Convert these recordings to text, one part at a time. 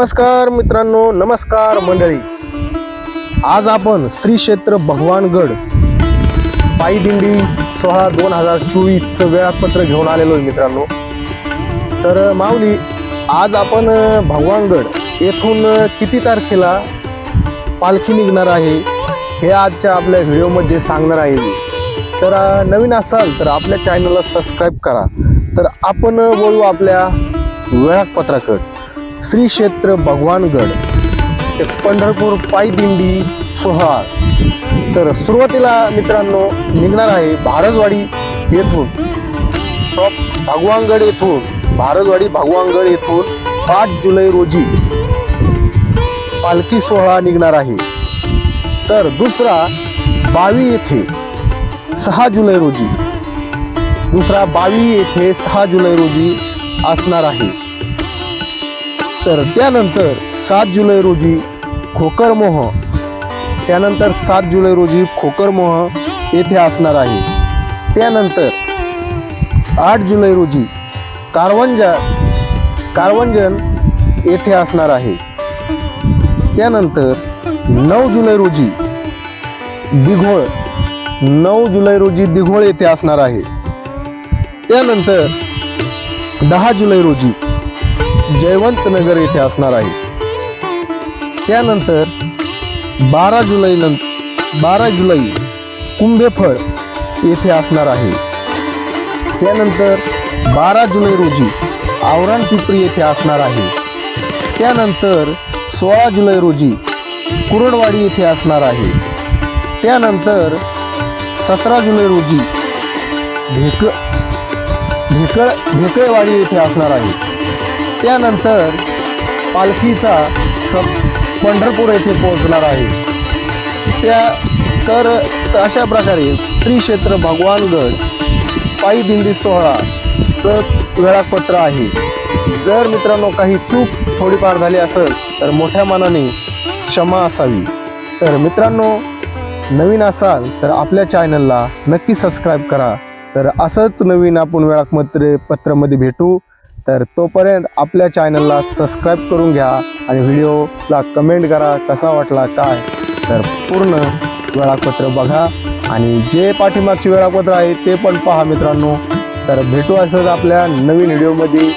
नमस्कार मित्रांनो नमस्कार मंडळी. आज आपण श्री क्षेत्र भगवानगड पायी दिंडी सोळा दोन हजार चोवीसचं वेळापत्र घेऊन आलेलो आहे मित्रांनो. तर माऊली आज आपण भगवानगड येथून किती तारखेला पालखी निघणार आहे हे आजच्या आपल्या व्हिडिओमध्ये सांगणार आहे मी. तर नवीन असाल तर आपल्या चॅनलला सबस्क्राईब करा. तर आपण बोलू वळू आपल्या वेळापत्राकडे श्री क्षेत्र भगवानगड पंढरपूर पायदिंडी सोहळा. तर सुरुवातीला मित्रांनो निघणार आहे भारतवाडी येथून. भगवानगड येथून भारतवाडी भगवानगड येथून पाच जुलै रोजी पालखी सोहळा निघणार आहे. तर दुसरा बावी येथे सहा जुलै रोजी दुसरा बावी येथे सहा जुलै रोजी असणार आहे. तर त्यानंतर सात जुलै रोजी खोकरमोह त्यानंतर सात जुलै रोजी खोकरमोह येथे असणार आहे. त्यानंतर आठ जुलै रोजी कारवंजा कारवंजन येथे असणार आहे. त्यानंतर नऊ जुलै रोजी दिघोळ नऊ जुलै रोजी दिघोळ येथे असणार आहे. त्यानंतर दहा जुलै रोजी जयवंत नगर येथे असणार आहे. त्यानंतर बारा जुलै नंतर बारा जुलै कुंभेफळ येथे असणार आहे. त्यानंतर बारा जुलै रोजी आवरण पिपरी येथे असणार आहे. त्यानंतर सोळा जुलै रोजी कुरडवाडी येथे असणार आहे. त्यानंतर सतरा जुलै रोजी भेक भेकळ भेकळवाडी येथे असणार आहे. त्यानंतर पालखीचा स पंढरपूर येथे पोहोचणार आहे. त्या तर अशा प्रकारे श्री क्षेत्र भगवानगड पायी दिंडी सोहळाचं वेळापत्र आहे. जर मित्रांनो काही चूक थोडीफार झाली असेल तर मोठ्या मनाने क्षमा असावी. तर मित्रांनो नवीन असाल तर आपल्या चॅनलला नक्की सबस्क्राईब करा. तर असंच नवीन आपण वेळापत्र पत्रामध्ये भेटू. तर तोपर्यंत आपल्या चॅनलला सबस्क्राईब करून घ्या आणि व्हिडिओला कमेंट करा कसा वाटला काय? तर पूर्ण वेळापत्र बघा आणि जे पाठीमागचे वेळापत्र आहे ते पण पहा मित्रांनो. तर भेटू असंच आपल्या नवीन व्हिडिओमध्ये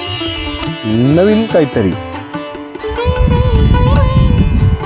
नवीन काहीतरी.